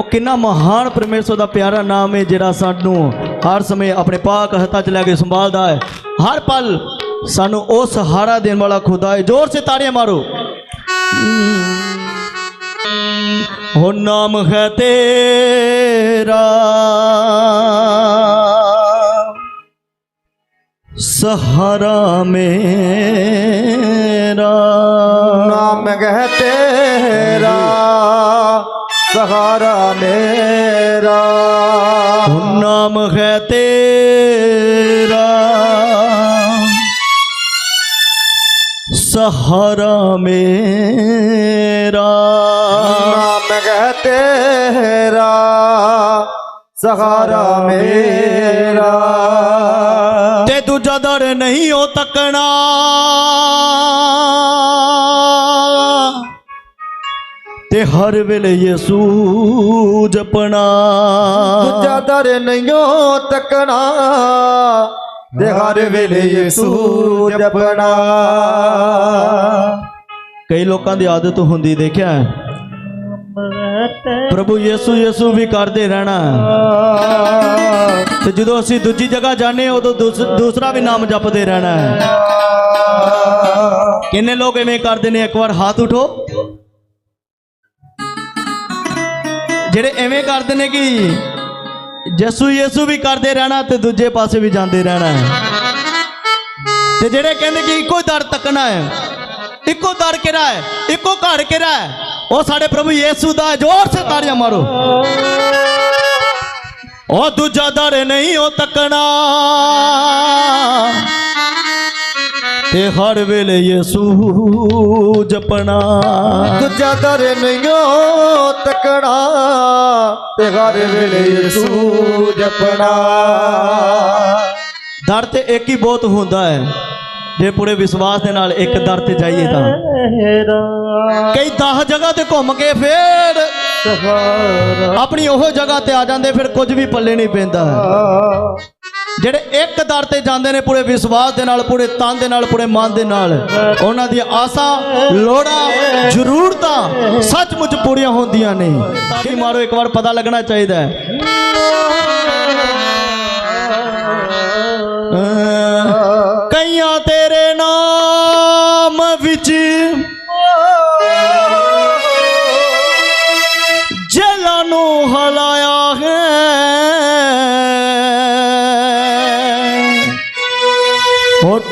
ਉਹ ਕਿੰਨਾ ਮਹਾਨ ਪਰਮੇਸ਼ਰ ਦਾ ਪਿਆਰਾ ਨਾਮ ਹੈ ਜਿਹੜਾ ਸਾਨੂੰ ਹਰ ਸਮੇਂ ਆਪਣੇ ਪਾਕ ਹੱਥਾਂ 'ਚ ਲੈ ਕੇ ਸੰਭਾਲਦਾ ਹੈ। ਹਰ ਪਲ ਸਾਨੂੰ ਉਹ ਸਹਾਰਾ ਦੇਣ ਵਾਲਾ ਖੁਦਾ ਹੈ। ਜ਼ੋਰ ਸੇ ਤਾੜੀਆਂ ਮਾਰੋ। ਹੋ ਨਾਮ ਹੈ ਤੇਰਾ। ਸਹਾਰਾ ਮੇਰਾ। ਨਾਮ ਹੈ ਤੇਰਾ। ਸਹਾਰਾ ਮੇਰਾ। ਹੋ ਨਾਮ ਹੈ ਤੇਰਾ। ਸਹਾਰਾ ਮੇਰਾ। ਨਾਮ ਹੈ ਤੇਰਾ। ਸਹਾਰਾ ਮੇਰਾ। ਤੇ ਦੂਜਾ ਦਰ ਨਹੀਂ ਉਹ ਤੇ ਹਰ ਵੇਲੇ ਯਿਸੂ ਜਪਣਾ। ਦੂਜਾ ਦਰ ਨਹੀਂਓ ਤੱਕਣਾ ਤੇ ਹਰ ਵੇਲੇ ਯਿਸੂ ਜਪਣਾ। ਕਈ ਲੋਕਾਂ ਦੀ ਆਦਤ ਹੁੰਦੀ ਦੇਖਿਆ? ਪ੍ਰਭੂ ਯਿਸੂ ਯਿਸੂ ਵੀ ਕਰਦੇ ਰਹਿਣਾ। ਤੇ ਜਦੋਂ ਅਸੀਂ ਦੂਜੀ ਜਗ੍ਹਾ ਜਾਂਦੇ ਹਾਂ, ਉਦੋਂ ਦੂਸ- ਦੂਸਰਾ ਵੀ ਨਾਮ ਜਪਦੇ ਰਹਿਣਾ ਹੈ। ਕਿੰਨੇ ਲੋਕ ਐਵੇਂ ਕਰਦੇ ਨੇ ਇੱਕ ਵਾਰ ਹੱਥ ਉਠੋ। ਜਿਹੜੇ ਐਵੇਂ ਕਰਦੇ ਨੇ ਕਿ ਯਿਸੂ ਯਿਸੂ ਵੀ ਕਰਦੇ ਰਹਿਣਾ ਤੇ ਦੂਜੇ ਪਾਸੇ ਵੀ ਜਾਂਦੇ ਰਹਿਣਾ ਤੇ ਜਿਹੜੇ ਕਹਿੰਦੇ ਕਿ ਇੱਕੋ ਦਰ ਤੱਕਣਾ ਹੈ, ਇੱਕੋ ਦਰ ਕਿਹੜਾ ਹੈ, ਇੱਕੋ ਘਰ ਕਿਹੜਾ ਹੈ, ਉਹ ਸਾਡੇ ਪ੍ਰਭੂ ਯੇਸੂ ਦਾ ਜ਼ੋਰ ਸੇ ਤਾੜੀਆਂ ਮਾਰੋ। ਉਹ ਦੂਜਾ ਦਰ ਨਹੀਂ ਉਹ ਤੱਕਣਾ। ਤੇ ਹਰ ਵੇਲੇ ਯਿਸੂ ਜਪਣਾ। ਦੂਜਾ ਦਰ ਨਹੀਂਓ ਤੱਕਣਾ ਤੇ ਹਰ ਵੇਲੇ ਯਿਸੂ ਜਪਣਾ। ਦਰ ਤੇ ਇੱਕ ਹੀ ਬਹੁਤ ਹੁੰਦਾ ਹੈ। ਜੇ ਪੂਰੇ ਵਿਸ਼ਵਾਸ ਦੇ ਨਾਲ ਇੱਕ ਦਰ ਤੇ ਜਾਈਏ ਤਾਂ। ਕਈ 10 ਜਗ੍ਹਾ ਤੇ ਘੁੰਮ ਕੇ ਫੇਰ ਆਪਣੀ ਉਹ ਜਗ੍ਹਾ ਤੇ ਆ ਜਾਂਦੇ ਫਿਰ ਕੁਝ ਵੀ ਪੱਲੇ ਨਹੀਂ ਪੈਂਦਾ। ਜਿਹੜੇ ਇੱਕ ਦਰ ਤੇ ਜਾਂਦੇ ਨੇ ਪੂਰੇ ਵਿਸ਼ਵਾਸ ਦੇ ਨਾਲ, ਪੂਰੇ ਤਨ ਦੇ ਨਾਲ, ਪੂਰੇ ਮਨ ਦੇ ਨਾਲ, ਉਹਨਾਂ ਦੀਆਂ ਆਸਾਂ, ਲੋੜਾਂ, ਜ਼ਰੂਰਤਾਂ ਸੱਚਮੁੱਚ ਪੂਰੀਆਂ ਹੁੰਦੀਆਂ ਨੇ। ਤਾੜੀ ਮਾਰੋ, ਇੱਕ ਵਾਰ ਪਤਾ ਲੱਗਣਾ ਚਾਹੀਦਾ ਹੈ।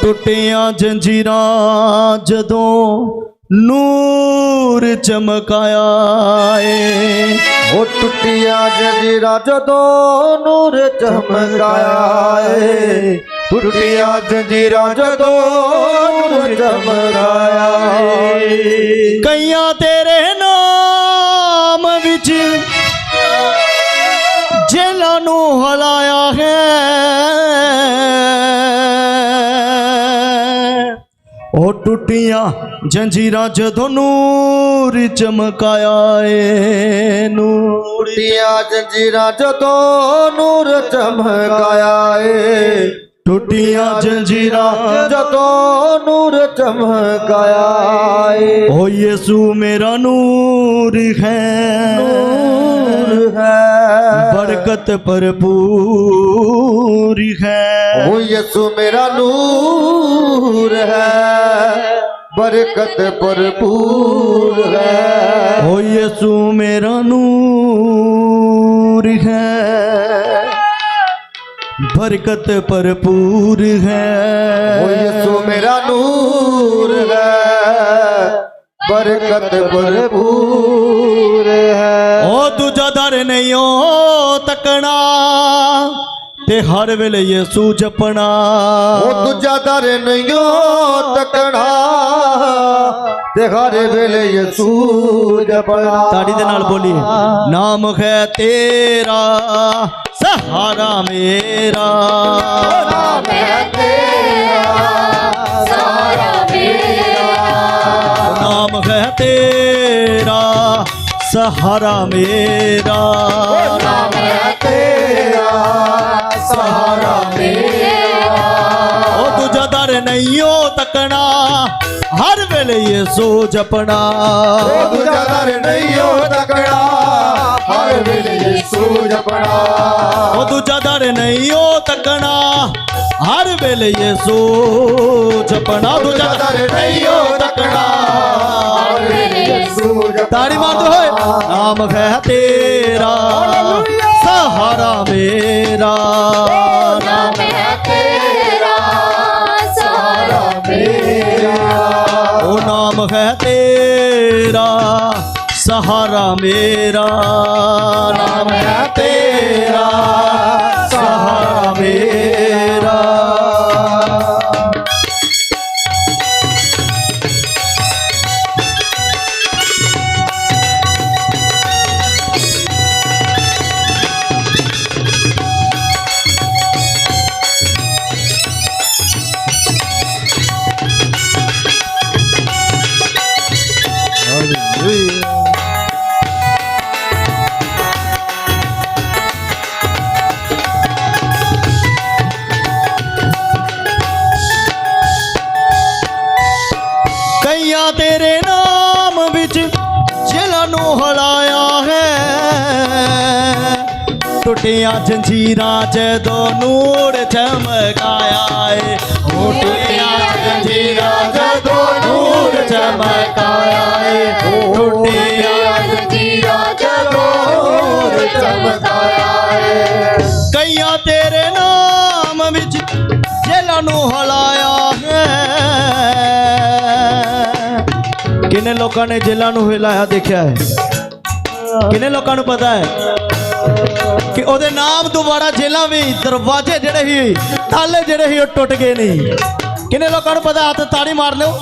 ਟੁੱਟੀਆਂ ਜੰਜੀਰਾਂ ਜਦੋਂ ਨੂਰ ਚਮਕਾਇਆ ਏ। ਉਹ ਟੁੱਟੀਆਂ ਜੰਜੀਰਾਂ ਜਦੋਂ ਨੂਰ ਚਮਕਾਇਆ ਏ। ਟੁੱਟੀਆਂ ਜੰਜੀਰਾਂ ਜਦੋਂ ਨੂਰ ਚਮਕਾਇਆ ਏ। ਕਈਆਂ ਤੇਰੇ ਨਾਮ ਵਿੱਚ ਜੇਲਾਂ ਨੂੰ ਹਲਾਇਆ ਹੈ। ਟੁੱਟੀਆਂ ਜੰਜੀਰਾਂ ਜਦੋਂ ਨੂਰ ਚਮਕਾਇਆ ਏ ਨੂਰ ਟੁੱਟੀਆਂ ਜੰਜੀਰਾਂ ਜਦੋਂ ਨੂਰ ਚਮਕਾਇਆ ਏ। ਟੁੱਟੀਆਂ ਜੰਜੀਰਾਂ ਜਦੋਂ ਨੂਰ ਚਮਕਾਇਆ ਏ। ਓ ਯਿਸੂ ਮੇਰਾ ਨੂਰ ਹੈ। ਨੂਰ ਹੈ। ਬਰਕਤ ਭਰਪੂਰ ਹੈ। ਉਹ ਯਿਸੂ ਮੇਰਾ ਨੂਰ ਹੈ। ਬਰਕਤ ਭਰਪੂਰ ਹੈ। ਓ ਯਿਸੂ ਮੇਰਾ ਨੂਰ ਹੈ। ਬਰਕਤ ਭਰਪੂਰ ਹੈ। ਉਹ ਯਿਸੂ ਮੇਰਾ ਨੂਰ ਹੈ। ਬਰਕਤ ਭਰਪੂਰ ਹੈ। ਓ ਦੂਜਾ ਦਰ ਨਹੀਂ ਓ ਤੱਕਣਾ। ਤੇ ਹਰ ਵੇਲੇ ਯਿਸੂ ਜਪਣਾ। ਉਹ ਦੂਜਾ ਦਰ ਨਹੀਂਓ ਤੱਕਣਾ ਤੇ ਹਰ ਵੇਲੇ ਯਿਸੂ ਜਪਣਾ। ਤਾੜੀ ਦੇ ਨਾਲ ਬੋਲੀਏ ਨਾਮ ਹੈ ਤੇਰਾ ਸਹਾਰਾ ਮੇਰਾ। ਨਾਮ ਹੈ ਤੇਰਾ ਸਹਾਰਾ ਨਾਮ ਹੈ ਤੇਰਾ ਸਹਾਰਾ ਮੇਰਾ। ਨਾਮ ਹੈ ਤੇਰਾ ਦੂਜਾ ਦਰ ਨਹੀਂ ਉਹ ਤੱਕਣਾ ਹਰ ਵੇਲੇ ਯਿਸੂ ਜਪਣਾ ਉਹ ਦੂਜਾ ਦਰ ਨਹੀਂਓ ਤੱਕਣਾ ਹਰ ਵੇਲੇ ਯਿਸੂ ਜਪਣਾ ਉਹ ਦੂਜਾ ਦਰ ਨਹੀਂ ਉਹ ਤੱਕਣਾ ਹਰ ਵੇਲੇ ਯਿਸੂ ਜਪਣਾ ਦੂਜਾ ਦਰ ਨਹੀਂ ਉਹ ਤੱਕਣਾ ਹਰ ਵੇਲੇ ਯਿਸੂ ਜਪਣਾ ਤਾੜੀ ਨਾਮ ਹੈ ਤੇਰਾ ਸਹਾਰਾ ਮੇਰਾ। ਨਾਮ ਹੈ ਤੇਰਾ। ਟੁੱਟੀਆਂ ਜੰਜੀਰਾਂ ਜਦੋਂ ਨੂਰ ਚਮਕਾਇਆ ਏ। ਉਹ ਟੁੱਟੀਆਂ ਜੰਜੀਰਾਂ ਜਦੋਂ ਨੂਰ ਚਮਕਾਇਆ ਏ। ਟੁੱਟੀਆਂ ਜੰਜੀਰਾਂ ਜਦੋਂ ਨੂਰ ਚਮਕਾਇਆ ਏ। ਕਈਆਂ ਤੇਰੇ ਨਾਮ ਵਿੱਚ ਜੇਲਾਂ ਨੂੰ ਹਲਾਇਆ ਹੈ। ਕਿੰਨੇ ਲੋਕਾਂ ਨੇ ਜੇਲਾਂ ਨੂੰ ਹਿਲਾਇਆ ਦੇਖਿਆ ਹੈ? ਕਿੰਨੇ ਲੋਕਾਂ ਨੂੰ ਪਤਾ ਹੈ? ਕਿ ਉਹਦੇ ਨਾਮ ਦੁਬਾਰਾ ਜੇਲਾਂ ਵੀ, ਦਰਵਾਜ਼ੇ ਜਿਹੜੇ ਸੀ, ਤਾਲੇ ਜਿਹੜੇ ਸੀ, ਉਹ ਟੁੱਟ ਗਏ ਨਹੀਂ। ਕਿੰਨੇ ਲੋਕਾਂ ਨੂੰ ਪਤਾ, ਹੱਥ ਤਾੜੀ ਮਾਰ ਲਿਓ।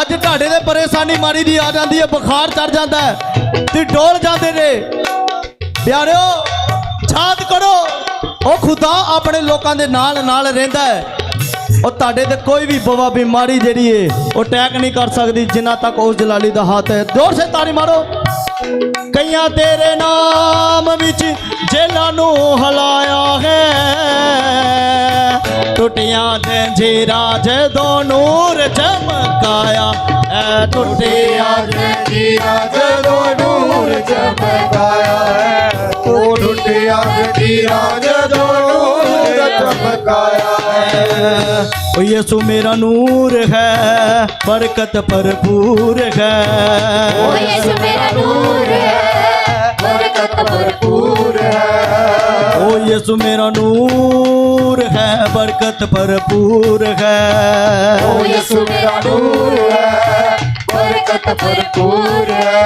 ਅੱਜ ਤੁਹਾਡੇ ਦੇ ਪਰੇਸ਼ਾਨੀ ਮਾਰੀ ਦੀ ਆ ਜਾਂਦੀ ਹੈ, ਬੁਖਾਰ ਚੜ ਜਾਂਦਾ ਹੈ, ਤੇ ਡੋਲ ਜਾਂਦੇ ਨੇ। ਪਿਆਰਿਓ ਛਾਤ ਕਰੋ, ਉਹ ਖੁਦਾ ਆਪਣੇ ਲੋਕਾਂ ਦੇ ਨਾਲ ਨਾਲ ਰਹਿੰਦਾ ਹੈ। ਉਹ ਤੁਹਾਡੇ ਤੇ ਕੋਈ ਵੀ ਬਵਾ ਬਿਮਾਰੀ ਜਿਹੜੀ ਏ, ਉਹ ਅਟੈਕ ਨਹੀਂ ਕਰ ਸਕਦੀ, ਜਿੰਨਾ ਤੱਕ ਉਸ ਜਲਾਲੀ ਦਾ ਹੱਥ ਹੈ। ਜ਼ੋਰ ਸੇ ਤਾੜੀ ਮਾਰੋ। ਕਈਆਂ ਤੇਰੇ ਨਾਮ ਵਿੱਚ ਜੇਲਾਂ ਨੂੰ ਹਲਾਇਆ ਹੈ। ਟੁੱਟੀਆਂ ਜੰਜੀਰਾਂ ਦੋ ਨੂਰ ਚਮਕਾਇਆ ਐ ਟੁੱਟੀਆਂ ਜੰਜੀਰਾਂ ਦੋ ਨੂਰ ਚਮਕਾਇਆ ਹੈ। ਉਹ ਟੁੱਟੀਆਂ ਜੰਜੀਰਾਂ ਜਦੋਂ ਨੂਰ ਚਮਕਾਇਆ ਹੈ। ਉਹ ਯਿਸੂ ਮੇਰਾ ਨੂਰ ਹੈ, ਬਰਕਤ ਭਰਪੂਰ ਹੈ। ਉਹ ਯਿਸੂ ਮੇਰਾ भरपूर है ओ यीशु मेरा नूर है बरकत भरपूर है। ओ यीशु मेरा नूर है बरकत भरपूर है।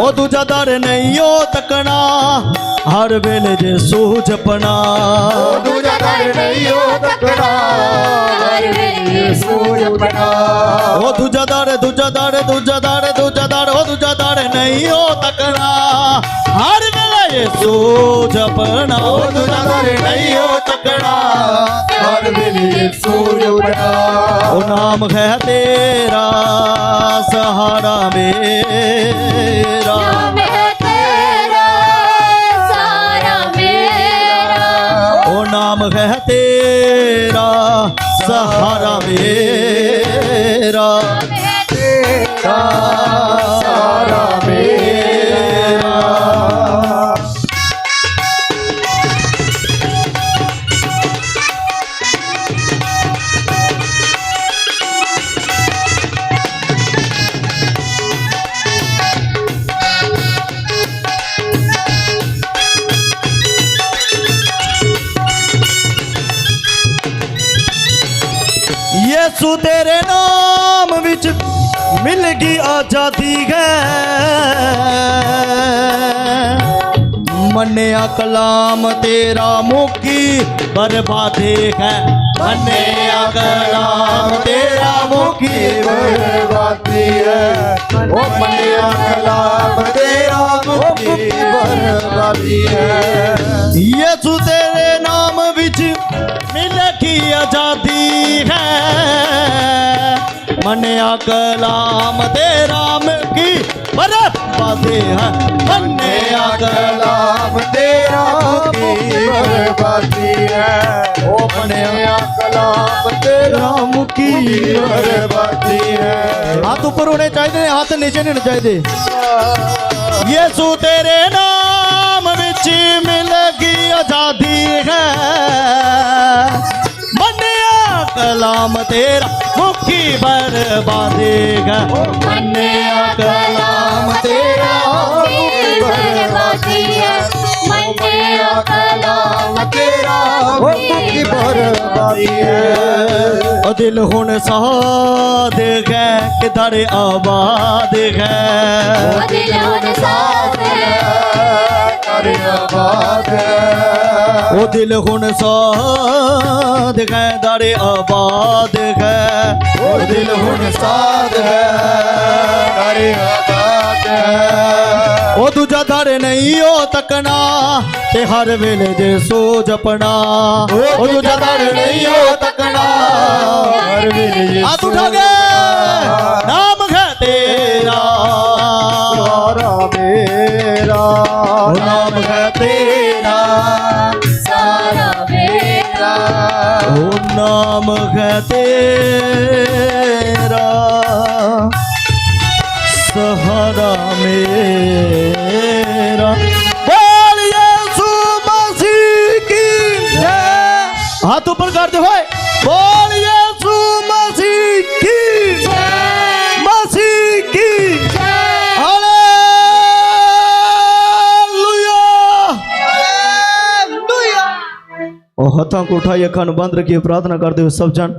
ओ दर नहीं ओ तकना हर वेले जे सूझपना दूजा दर नहीं ओ हर वेले ओ दूजा दर दूजा दर दूजा दर। ਜੋ ਜਪਣਾ ਉਹ ਨਦਰ ਨਹੀਂ ਹੋ ਤਕੜਾ ਹਰ ਵੇਲੇ ਸੂਰਜ ਉਠਾ ਉਹ ਨਾਮ ਹੈ ਤੇਰਾ ਸਹਾਰਾ ਮੇਰਾ। ਨਾਮ ਸਹਾਰਾ ਉਹ ਨਾਮ ਹੈ ਤੇਰਾ ਸਹਾਰਾ ਮੇਰਾ। ਮਿਲ ਗਈ ਆਜ਼ਾਦੀ ਹੈ ਮੰਨਿਆ ਕਲਾਮ ਤੇਰਾ ਮੁਕੀ ਬਰਬਾਦੀ ਹੈ ਮੰਨਿਆ ਕਲਾਮ ਤੇਰਾ ਮੁਕੀ ਬਰਬਾਦੀ ਹੈ ਉਹ ਮੰਨਿਆ ਕਲਾਮ ਤੇਰਾ ਮੁਕਤੀ ਬਰਬਾਦੀ ਕਲਾਮ ਤੇਰਾ ਮਿਲਕੀ ਬਰਬਾਦੀ ਹੈ ਮੰਨਿਆ ਕਲਾਮ ਕਲਾਮ ਤੇਰਾ ਮੁਕਤੀ ਬਰਬਾਦੀ ਹੈ ਉਹ ਮੰਨਿਆ ਕਲਾਮ ਤੇਰਾ ਮੁਕਤੀ ਬਰਬਾਦੀ ਹੈ ਹੱਥ ਉੱਪਰ ਹੋਣੇ ਚਾਹੀਦੇ ਨੇ ਹੱਥ ਨੀਚੇ ਨਹੀਂ ਹੋਣੇ ਚਾਹੀਦੇ। ਯਿਸੂ ਤੇਰੇ ਨਾਮ ਵਿੱਚ ਮਿਲ ਗਈ ਆਜ਼ਾਦੀ ਹੈ। ਕਲਾਮ ਤੇਰਾ ਮੁਖੀ ਬਰਬਾਦੇਗਾ ਮੰਨਿਆ ਕਲਾਮ ਤੇਰਾ ਮੁਕਤੀ ਬਰਬਾਦੀ ਮੰਨਿਆ ਕਲਾਮ ਤੇਰਾ ਮੁਖੀ ਬਰਬਾਦੀ ਹੈ ਉਹ ਦਿਲ ਹੁਣ ਸਾਧ ਹੈ ਕਿਧਰ ਆਬਾਦ ਹੈ ਦਿਲ ਹੁਣ ਸਾਥ ਹੈ ਉਹ ਦਿਲ ਹੁਣ ਸਾਧ ਹੈ ਦਰ ਆਬਾਦ ਹੈ। ਉਹ ਦਿਲ ਹੁਣ ਸਾਧ ਹੈ ਕਰ ਆਬਾਦ ਹੈ। ਉਹ ਦੂਜਾ ਦਰ ਨਹੀਂ ਉਹ ਤੱਕਣਾ ਤੇ ਹਰ ਵੇਲੇ ਜੇ ਸੋ ਜਪਣਾ ਉਹ ਦੂਜਾ ਦਰ ਨਹੀਂ ਉਹ ਤੱਕਣਾ ਹਰ ਵੇਲੇ ਆ ਤੂੰ ਠਾਗੇ ਨਾਮ ਹੈ ਤੇਰਾ। ਸਾਰਾ ਮੇਰਾ ਉਹ ਨਾਮ ਹੈ ਤੇਰਾ ਸਾਰਾ ਮੇਰਾ ਉਹ ਨਾਮ ਹੈ ਤੇਰਾ ਸਹਾਰਾ ਮੇਰਾ ਬੋਲ ਯਿਸੂ ਮਸੀਹ ਕੀ ਜੈ ਉਹ ਹੱਥਾਂ ਕੋ ਅੱਖਾਂ ਨੂੰ ਬੰਦ ਰੱਖੀਏ ਪ੍ਰਾਰਥਨਾ ਕਰਦੇ ਹੋਏ ਸਭ ਜਨ